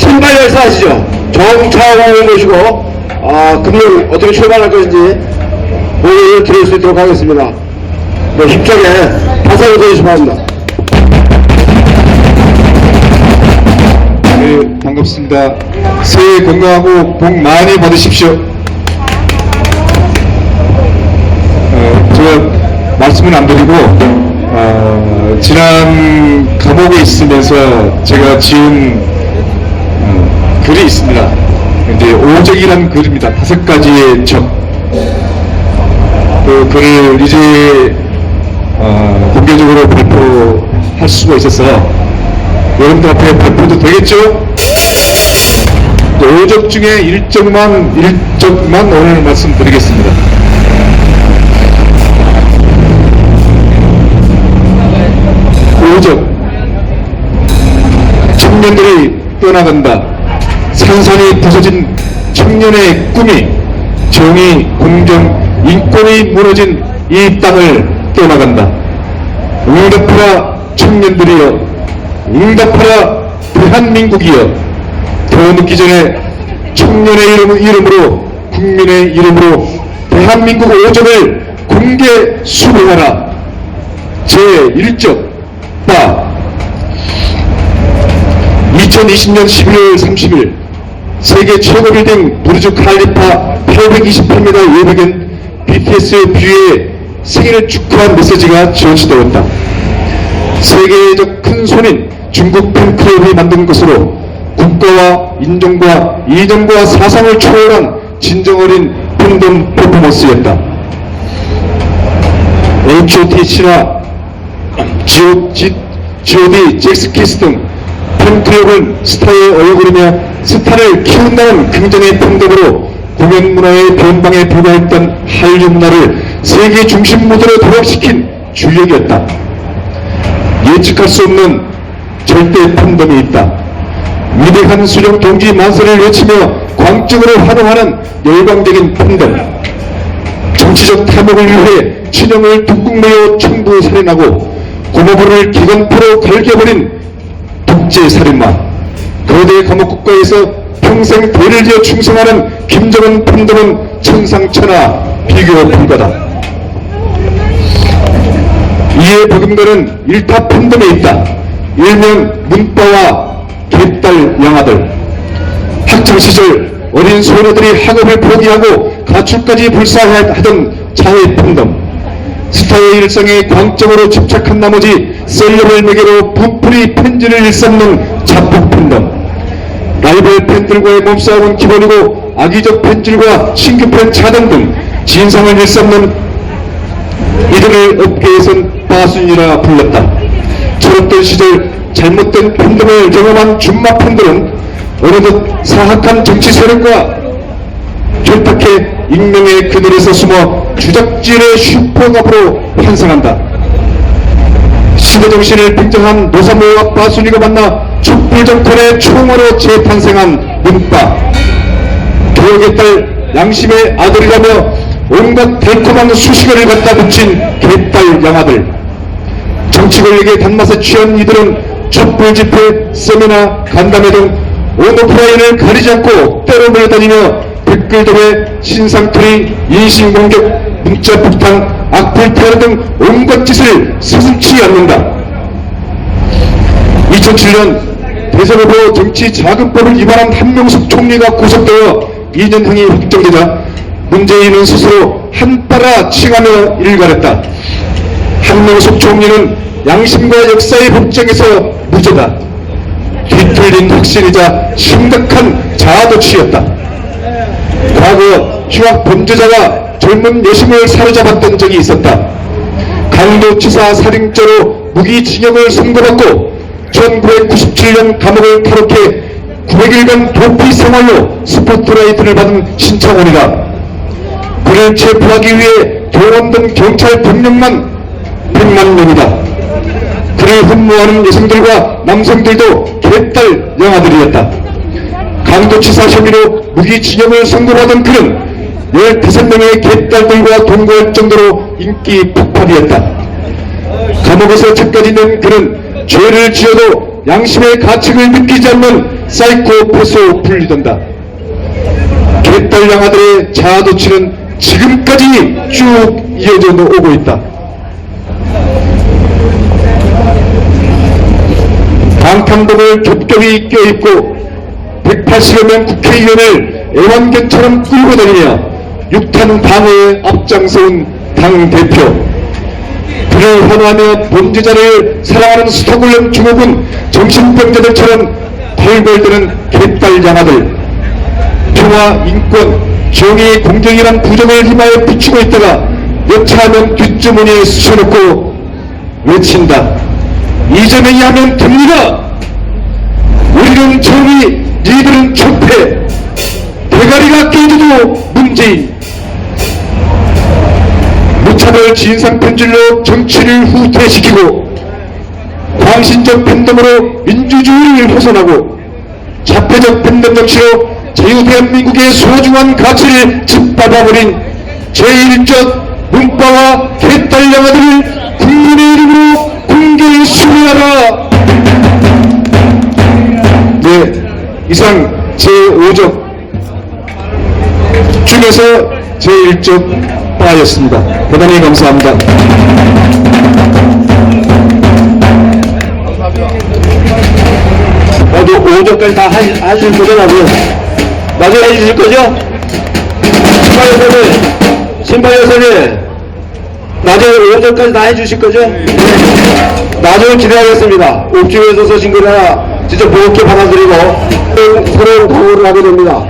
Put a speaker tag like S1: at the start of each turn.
S1: 신발 열사하시죠. 정차원을 모시고 아, 금융 어떻게 출발할 것인지 오늘 드릴 수 있도록 하겠습니다. 네, 힘차게 박수를 드리시 바랍니다.
S2: 네, 반갑습니다. 새해 건강하고 복 많이 받으십시오. 어, 제가 말씀은 안 드리고, 어, 지난 감옥에 있으면서 제가 지은 어, 글이 있습니다. 이제 오적이라는 글입니다. 다섯 가지의 적. 그 글을 이제 어, 공개적으로 발표할 수가 있어서 여러분들 앞에 발표도 되겠죠? 오적 중에 일정만, 일적만 오늘 말씀드리겠습니다. 오적. 청년들이 떠나간다. 산산이 부서진 청년의 꿈이 정의, 공정, 인권이 무너진 이 땅을 떠나간다. 응답하라 청년들이여. 응답하라 대한민국이여. 더 늦기 전에 청년의 이름, 이름으로 국민의 이름으로 대한민국 오전을 공개 수행하라. 제1적 바. 2020년 11월 30일 세계 최고 빌딩 부르주 칼리파 828m 외벽엔 BTS의 뷰에 생일을 축하한 메시지가 지원시되었다. 세계적 큰 손인 중국 팬클럽이 만든 것으로 국가와 인종과 이정과 사상을 초월한 진정 어린 팬덤 퍼포먼스였다. H.O.T. 신화, G.O.D. 잭스키스 등 팬클럽은 스타의 얼굴이며 스타를 키운다는 긍정의 팬덤으로 공연 문화의 변방에 불과했던 한류 문화를 세계 중심 무대로 도약시킨 주역이었다. 예측할 수 없는 절대 팬덤이 있다. 위대한 수령 동지 만세를 외치며 광적으로 환호하는 열광적인 팬덤. 정치적 탐욕을 위해 친형을 뚝뚝 매어 청부 살인하고 고모부를 기관포로 갈겨버린 독재 살인마. 거대 감옥 국가에서 평생 대를 지어 충성하는 김정은 팬덤은 천상천하 비교 불가다. 이에 버금가는 일타 팬덤에 있다. 일명 문빠와 개딸 양아들. 학창시절 어린 소녀들이 학업을 포기하고 가출까지 불사하던 자해 팬덤. 스타의 일상에 광적으로 집착한 나머지 셀럽을 매개로 부풀이 팬지를 일삼는 자폭 팬덤. 라이벌 팬들과의 몸싸움은 기본이고 악의적 팬질과 신규 팬 차단 등 진상을 일삼는 이들을 업계에선 빠순이라 불렀다. 철없던 시절 잘못된 팬덤을 경험한 준마 팬들은 어느덧 사악한 정치 세력과 결탁해 익명의 그늘에서 숨어 주작질의 슈퍼갑으로 환생한다. 시대정신을 빙정한 노사모와 빠순이가 만나 촛불정권의 총으로 재탄생한 문빠 개혁의 딸 양심의 아들이라며 온갖 달콤한 수식어를 갖다 붙인 개딸 양아들 정치 권력의 단맛에 취한 이들은 촛불 집회, 세미나, 간담회 등 온오프라인을 가리지 않고 때로 몰다니며 댓글들의 신상풀이, 인신공격, 문자 폭탄, 악플 테러 등 온갖 짓을 서슴치 않는다. 2007년 대선 후보 정치 자금법을 위반한 한명숙 총리가 구속되어 2년형이 확정되자 문재인은 스스로 한따라 칭하며 일갈했다. 한명숙 총리는 양심과 역사의 법정에서 무죄다. 뒤틀린 확신이자 심각한 자아도취였다. 과거 흉악 범죄자가 젊은 여심을 사로잡았던 적이 있었다. 강도치사 살인죄로 무기징역을 선고받고 1997년 감옥을 탈옥해 900일간 도피 생활로 스포트라이트를 받은 신창원이다. 그를 체포하기 위해 동원된 경찰 병력만 100만 명이다. 그를 흠모하는 여성들과 남성들도 개딸 영아들이었다. 강도치사 혐의로 무기징역을 선고받은 그는 15명의 개딸들과 동거할 정도로 인기 폭발이었다. 감옥에서 낸 그는 죄를 지어도 양심의 가책을 느끼지 않는 사이코패스로 불리던다. 개딸 양아들의 자아도취는 지금까지 쭉 이어져 오고 있다. 방탄복을 겹겹이 껴입고 180여 명 국회의원을 애완견처럼 끌고 다니며 육탄 방어에 앞장서온 당 대표 그를 환호하며 범죄자를 사랑하는 스톡홀름 중국은 정신병자들처럼 덜벌드는 개딸 양아들 평화, 인권, 정의, 공정이란 부정을 희망에 비추고 있다가 여차하면 뒷주머니에 쑤셔놓고 외친다. 이재명이 하면 됩니다. 우리는 정의, 니들은 적폐. 대가리가 깨져도 문재인. 무차별 진상편질로 정치를 후퇴시키고 광신적 팬덤으로 민주주의를 훼손하고 자폐적 팬덤 정치로 자유대한민국의 소중한 가치를 짓밟아버린 제1적 문과와 개딸 양아들을 국민의 이상 제5적 중에서 제1적 바였습니다 대단히 감사합니다
S1: 모두 5조까지 다 하실, 거죠, 나중에? 해주실 거죠? 신발 여사님, 신발 여사님, 나중에 5조까지 다 해주실 거죠? 네. 나중에 기대하겠습니다. 옥주에서 서신 글 하나, 진짜 무겁게 받아들이고, 새로운 각오를 하게 됩니다.